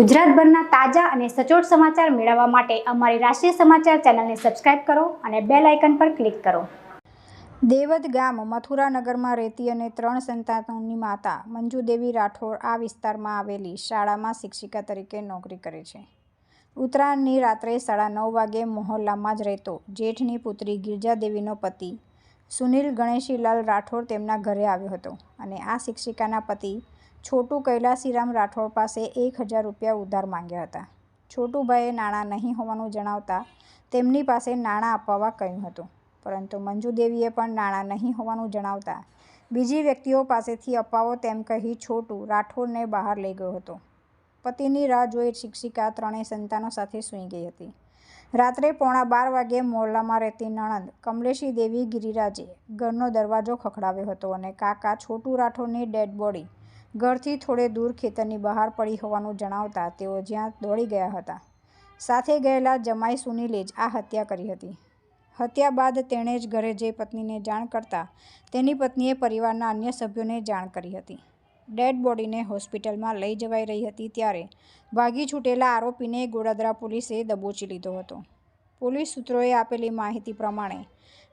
ગુજરાતભરના તાજા અને સચોટ સમાચાર મેળવવા માટે અમારી રાષ્ટ્રીય સમાચાર ચેનલને સબસ્ક્રાઇબ કરો અને બેલ આઇકન પર ક્લિક કરો. દેવદ ગામ મથુરાનગરમાં રહેતી અને ત્રણ સંતાનોની માતા મંજુદેવી રાઠોડ આ વિસ્તારમાં આવેલી શાળામાં શિક્ષિકા તરીકે નોકરી કરે છે. ઉત્તરાયણની રાત્રે સાડા નવ વાગે મોહલ્લામાં જ રહેતો જેઠની પુત્રી ગિરજાદેવીનો પતિ સુનિલ ગણેશીલાલ રાઠોડ તેમના ઘરે આવ્યો હતો અને આ શિક્ષિકાના પતિ છોટુ કૈલાસીરામ રાઠોડ પાસે એક હજાર રૂપિયા ઉધાર માંગ્યા હતા. છોટુભાઈએ નાણાં નહીં હોવાનું જણાવતા તેમની પાસે નાણાં અપાવવા કહ્યું હતું, પરંતુ મંજુદેવીએ પણ નાણાં નહીં હોવાનું જણાવતા બીજી વ્યક્તિઓ પાસેથી અપાવો તેમ કહી છોટુ રાઠોડને બહાર લઈ ગયો હતો. પતિની રાહ જોઈ શિક્ષિકા ત્રણેય સંતાનો સાથે સૂઈ ગઈ હતી. રાત્રે પોણા બાર વાગ્યે મોરલામાં રહેતી નણંદ કમલેશી દેવી ગિરિરાજે ઘરનો દરવાજો ખખડાવ્યો હતો અને કાકા છોટુ રાઠોડની ડેડ બોડી ઘરથી થોડે દૂર ખેતરની બહાર પડી હોવાનું જણાવતા તેઓ જ્યાં દોડી ગયા હતા. સાથે ગયેલા જમાઈ સુનિલે જ આ હત્યા કરી હતી. હત્યા બાદ તેણે જ ઘરે જઈ પત્નીને જાણ કરતાં તેની પત્નીએ પરિવારના અન્ય સભ્યોને જાણ કરી હતી. ડેડ બોડીને હોસ્પિટલમાં લઈ જવાઈ રહી હતી ત્યારે ભાગી છૂટેલા આરોપીને ગોડાદરા પોલીસે દબોચી લીધો હતો. પોલીસ સૂત્રોએ આપેલી માહિતી પ્રમાણે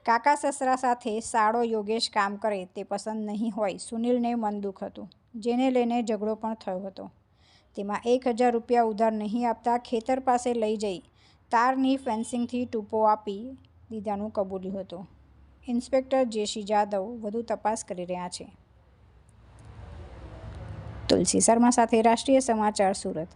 કાકા સસરા સાથે સાળો યોગેશ કામ કરે તે પસંદ નહીં હોય સુનિલને મન દુઃખ હતું. જેને લઈને ઝઘડો પણ થયો હતો. તેમાં એક હજાર રૂપિયા ઉધાર નહીં આપતા ખેતર પાસે લઈ જઈ તારની ફેન્સિંગથી ટૂંપો આપી દીધાનું કબૂલ્યું હતું. ઇન્સ્પેક્ટર જેસી જાદવ વધુ તપાસ કરી રહ્યા છે. તુલસી શર્મા સાથે રાષ્ટ્રીય સમાચાર સુરત.